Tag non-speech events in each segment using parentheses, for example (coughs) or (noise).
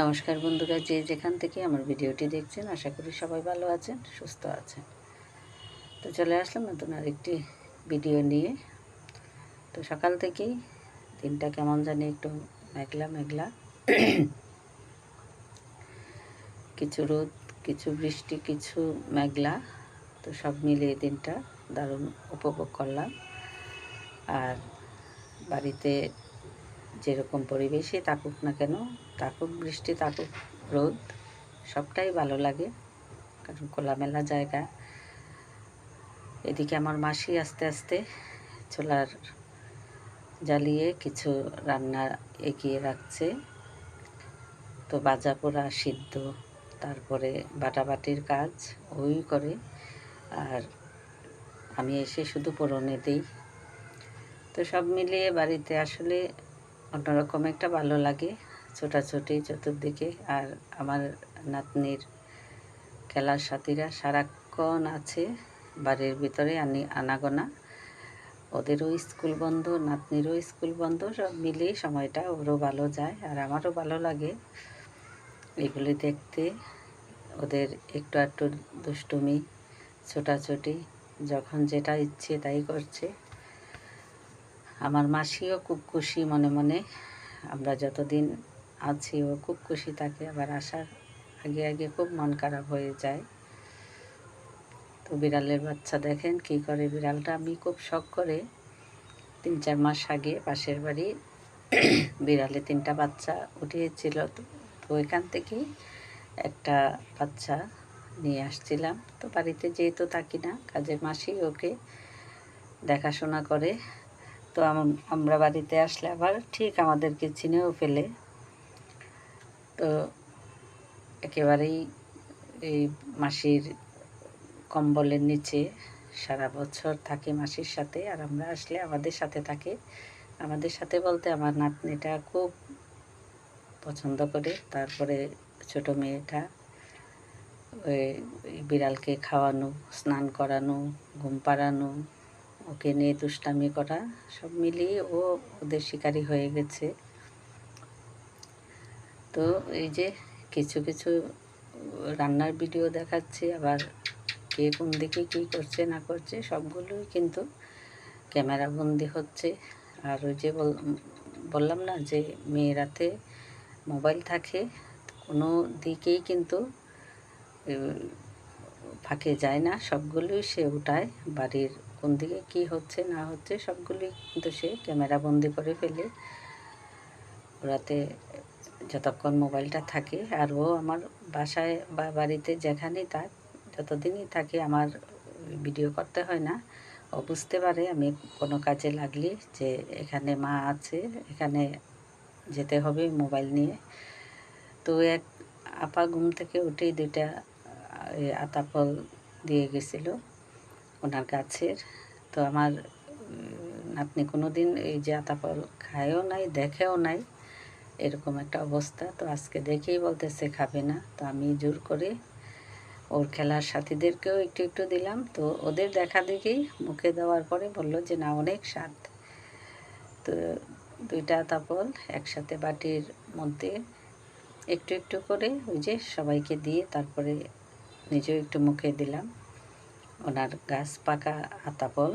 নমস্কার বন্ধুরা, যে যেখান থেকে আমার ভিডিওটি দেখছেন, আশা করি সবাই ভালো আছেন, সুস্থ আছেন। তো চলে আসলাম নতুন আরেকটি ভিডিও নিয়ে। তো সকাল থেকেই দিনটা কেমন জানি একটু মেঘলা মেঘলা। কিছু রোদ, কিছু বৃষ্টি, কিছু মেঘলা। তো সব মিলিয়ে দিনটা দারুণ উপভোগ করলাম। আর বাড়িতে যেরকম পরিবেশে থাকুক না কেন থাকুক বৃষ্টি থাকুক রোদ, সবটাই ভালো লাগে। কারণ খোলামেলা জায়গা। এদিকে আমার মাসি আস্তে আস্তে চোলার জ্বালিয়ে কিছু রান্না এগিয়ে রাখছে। তো বাজা পোড়া সিদ্ধ, তারপরে বাটাবাটির কাজ, ওই করে। আর আমি এসে শুধু পোড়নে দিই। তো সব মিলিয়ে বাড়িতে আসলে অন্যরকম একটা ভালো লাগে ছোটাছুটি চতুর্দিকে আর আমার নাতনির খেলার সাথীরা সারাক্ষণ আছে বাড়ির ভিতরে, আনি আনাগোনা। ওদেরও স্কুল বন্ধ, নাতনিরও স্কুল বন্ধ, সব মিলিয়ে সময়টা ওরও ভালো যায় আর আমারও ভালো লাগে এগুলি দেখতে। ওদের একটু একটু দুষ্টুমি, ছোটাছুটি, যখন যেটা ইচ্ছে তাই করছে। আমার মাসিও খুব খুশি মনে মনে। আমরা যতদিন আছি, ও খুব খুশি থাকে, আবার আসার আগে আগে খুব মন খারাপ হয়ে যায়। তো বিড়ালের বাচ্চা দেখেন, কি করে বিড়ালটা। আমি খুব শখ করে তিন চার মাস আগে পাশের বাড়ি (coughs) বিড়ালে তিনটা বাচ্চা উঠিয়েছিল। তো ওইখান থেকেই একটা বাচ্চা নিয়ে আসছিলাম। তো বাড়িতে যেহেতু থাকি না, কাজের মাসি ওকে দেখাশোনা করে তো আমরা বাড়িতে আসলে আবার ঠিক আমাদেরকে চিনেও ফেলে। তো একেবারেই এই মাসির কম্বলের নিচে সারা বছর থাকে মাসির সাথে আর আমরা আসলে আমাদের সাথে থাকে। আমাদের সাথে বলতে আমার নাতনিটা খুব পছন্দ করে, তারপরে ছোট মেয়েটা, ওই বিড়ালকে খাওয়ানো, স্নান করানো, ঘুম পাড়ানো ওকে নিয়ে দুষ্টামি করা, সব মিলিয়ে ও ওদের শিকারি হয়ে গেছে। তো এই যে কিছু কিছু রান্নার ভিডিও দেখাচ্ছে, আবার কে কোন দিকে কী করছে না করছে, সবগুলোই কিন্তু ক্যামেরা বন্দি হচ্ছে। আর ওই যে বললাম না যে মেয়েরাতে মোবাইল থাকে, কোনো দিকেই কিন্তু ফাঁকে যায় না। সবগুলোই সে উঠায় বাড়ির কোন দিকে কী হচ্ছে, না হচ্ছে, সবগুলি কিন্তু সে ক্যামেরা বন্দি করে ফেলে। ওরাতে যতক্ষণ মোবাইলটা থাকে, আর ও আমার বাসায় বা বাড়িতে যেখানেই থাক, যতদিনই থাকে, আমার ভিডিও করতে হয় না। ও বুঝতে পারে আমি কোনো কাজে লাগলি যে এখানে মা আছে, এখানে যেতে হবে মোবাইল নিয়ে। তো এক আপা ঘুম থেকে উঠেই দুইটা আতা ফল দিয়ে গেছিল। ওনার গাছের। তো আমার নাতনি কোনো দিন এই যে আতা ফল খায়ও নাই, দেখেও নাই, এরকম একটা অবস্থা। তো আজকে দেখেই বলতেছে খাবে না। তো আমি জোর করে ওর খেলার সাথীদেরকেও একটু একটু দিলাম। তো ওদের দেখা দেখেই মুখে দেওয়ার পরে বলল যে, না, অনেক স্বাদ। তো দুইটা তাপল একসাথে বাটির মধ্যে একটু একটু করে ওই যে সবাইকে দিয়ে তারপরে নিজেও একটু মুখে দিলাম। ওনার গাছ পাকা আতাপল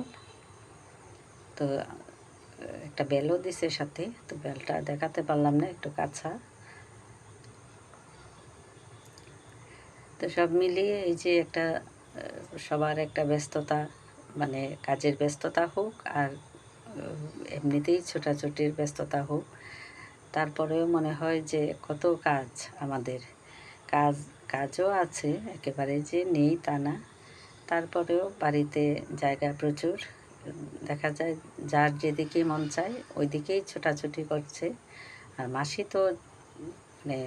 তো, একটা বেলও দিছে সাথে, তো বেলটা দেখাতে পারলাম না, একটু কাছা তো সব মিলিয়ে এই যে একটা সবার একটা ব্যস্ততা মানে কাজের ব্যস্ততা হোক আর এমনিতেই ছোটাছুটির ব্যস্ততা হোক, তারপরেও মনে হয় যে কত কাজ আমাদের। কাজ, কাজও আছে, একেবারে যে নেই তা না। তারপরেও বাড়িতে জায়গা প্রচুর। দেখা যায় যার যেদিকে মন চায় ওই দিকেই ছোটাছুটি করছে। আর মাসি তো মানে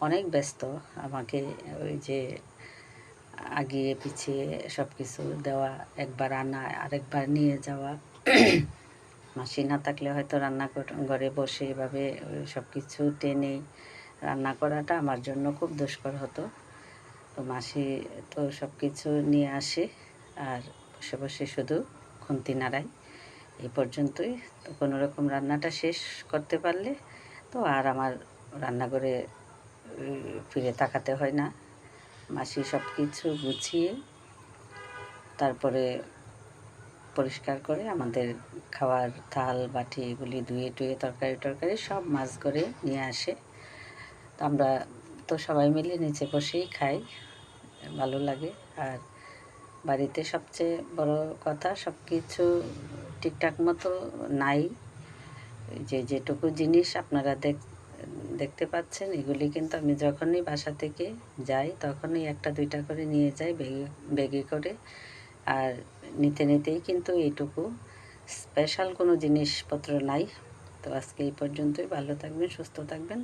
অনেক ব্যস্ত। আমাকে ওই যে আগিয়ে পিছিয়ে সব কিছু দেওয়া, একবার আনা, আরেকবার নিয়ে যাওয়া। মাসি না থাকলে হয়তো রান্না ঘরে বসে এভাবে সব কিছু টেনে রান্না করাটা আমার জন্য খুব দুষ্কর হতো। তো মাসি তো সব কিছু নিয়ে আসে, আর বসে বসে শুধু খুন্তি নাড়াই এই পর্যন্তই। তো কোনো রকম রান্নাটা শেষ করতে পারলে তো আর আমার রান্নাঘরে ফিরে তাকাতে হয় না। মাসি সব কিছু গুছিয়ে তারপরে পরিষ্কার করে আমাদের খাওয়ার থাল, বাটি এগুলি ধুয়ে টুয়ে তরকারি টরকারি সব মাছ করে নিয়ে আসে। তো আমরা তো সবাই মিলে নিচে বসেই খাই, ভালো লাগে। আর বাড়িতে সবচেয়ে বড় কথা সব কিছু ঠিকঠাক মতো নাই। যে যেটুকু জিনিস আপনারা দেখ, দেখতে পাচ্ছেন, এগুলি কিন্তু আমি যখনই বাসা থেকে যাই, তখনই একটা দুইটা করে নিয়ে যাই ব্যাগে ব্যাগে করে। আর নিতে নিতেই কিন্তু এইটুকু। স্পেশাল কোনো জিনিসপত্র নাই। তো আজকে এই পর্যন্তই। ভালো থাকবেন, সুস্থ থাকবেন।